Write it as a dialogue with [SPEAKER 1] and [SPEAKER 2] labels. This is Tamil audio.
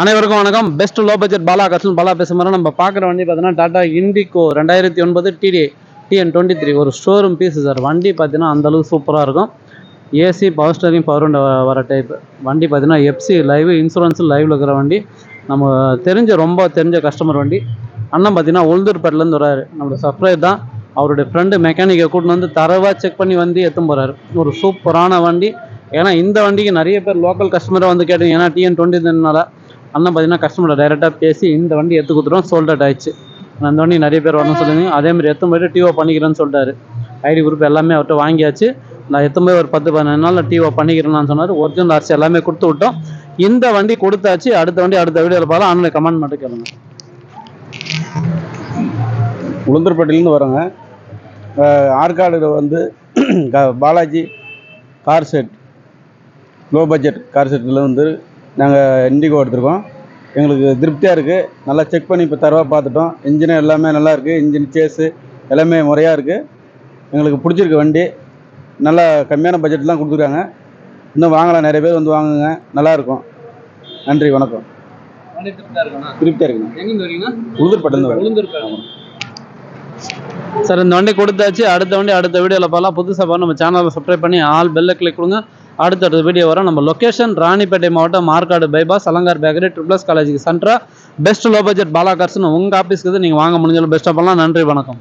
[SPEAKER 1] அனைவருக்கும் வணக்கம். பெஸ்ட் லோ பட்ஜெட் பாலா கஸ்டன் பாலா பேச மாதிரி நம்ம பார்க்குற வண்டி பார்த்தீங்கன்னா டாடா இண்டிகோ ரெண்டாயிரத்தி ஒன்பது டிடி டிஎன் டுவெண்ட்டி த்ரீ ஒரு ஷோரூம் பீஸ் சார் வண்டி பார்த்தீங்கன்னா அந்தளவுக்கு சூப்பராக இருக்கும். ஏசி பவர் ஸ்டேரிங் பவர் வர டைப் வண்டி பார்த்தீங்கன்னா எஃப்சி லைவ் இன்சூரன்ஸ் லைவில் இருக்கிற வண்டி. நம்ம தெரிஞ்ச ரொம்ப தெரிஞ்ச கஸ்டமர் வண்டி. அண்ணன் பார்த்தீங்கன்னா உளுந்தூர்பேட்டிலேருந்து வராரு நம்மளோட சப்ஸ்கிரைப் தான். அவருடைய ஃப்ரெண்டு மெக்கானிக்கை கூட்டின்னு வந்து தரவாக செக் பண்ணி வந்து எத்தும் போகிறாரு ஒரு சூப்பரான வண்டி. ஏன்னா இந்த வண்டிக்கு நிறைய பேர் லோக்கல் கஸ்டமரை வந்து கேட்டீங்க. ஏன்னா டிஎன் டுவெண்ட்டினால அண்ணன் பார்த்தீங்கன்னா கஸ்டமரை டைரெக்டாக பேசி இந்த வண்டி எடுத்து கொடுத்துருவோம் அவுட் ஆயிடுச்சு. அந்த வண்டி நிறைய பேர் வரணும்னு சொல்லியிருந்தீங்க அதே மாதிரி எடுத்து போயிட்டு டிஓ பண்ணிக்கிறேன்னு சொல்லிட்டாரு. ஐடி குரூப் எல்லாமே அவர்கிட்ட வாங்கியாச்சு. நான் எத்தனை போய் ஒரு பத்து பதினஞ்சு நாளில் டிஓ பண்ணிக்கிறேன்னு சொன்னார். ஒரிஜினல் அரிசி எல்லாமே கொடுத்து விட்டோம். இந்த வண்டி கொடுத்தாச்சு. அடுத்த வண்டி அடுத்த வீடியோவில் பார்க்கலாம். அண்ணன் கமெண்ட் மட்டும் கேளுங்க.
[SPEAKER 2] உளுந்தூர்பேட்டையிலேருந்து வரோங்க. ஆற்காடு வந்து க- Balaji car set low budget car settle வந்து நாங்கள் இண்டிகோ எடுத்திருக்கோம். எங்களுக்கு திருப்தியாக இருக்குது நல்லா செக் பண்ணி இப்போ தரவா பார்த்துட்டோம். இன்ஜின் எல்லாமே நல்லா இருக்குது இன்ஜின் சேஸு எல்லாமே முறையாக இருக்குது எங்களுக்கு பிடிச்சிருக்கு வண்டி. நல்லா கம்மியான பட்ஜெட்லாம் கொடுத்துருக்காங்க. இன்னும் வாங்கலாம். நிறைய பேர் வந்து வாங்குங்க. நல்லாயிருக்கும் நன்றி வணக்கம்.
[SPEAKER 1] திருப்தியாக
[SPEAKER 2] வரோம்
[SPEAKER 1] உளுந்தூர்பேட்டை சார் இந்த வண்டி கொடுத்தாச்சு. அடுத்த வண்டி அடுத்த வீடியோவில் பார்க்கலாம். புதுசாக நம்ம சேனலை சப்ஸ்கிரைப் பண்ணி ஆல் பெல்ல கிளிக் கொடுங்க. அடுத்தடுத்த வீடியோ வரும். நம்ம லொக்கேஷன் ராணிப்பேட்டை மாவட்டம் மார்க்காடு பைபாஸ் அலங்கார் பேக்கரி ட்ரிப்ளஸ் காலேஜுக்கு சென்ட்ரா பெஸ்ட் லோ பட்ஜெட் பாலாகர்ஸ்னு உங்கள் ஆஃபீஸ்க்கு நீங்கள் வாங்க முடிஞ்சாலும் பெஸ்ட்டாக பண்ணலாம். நன்றி வணக்கம்.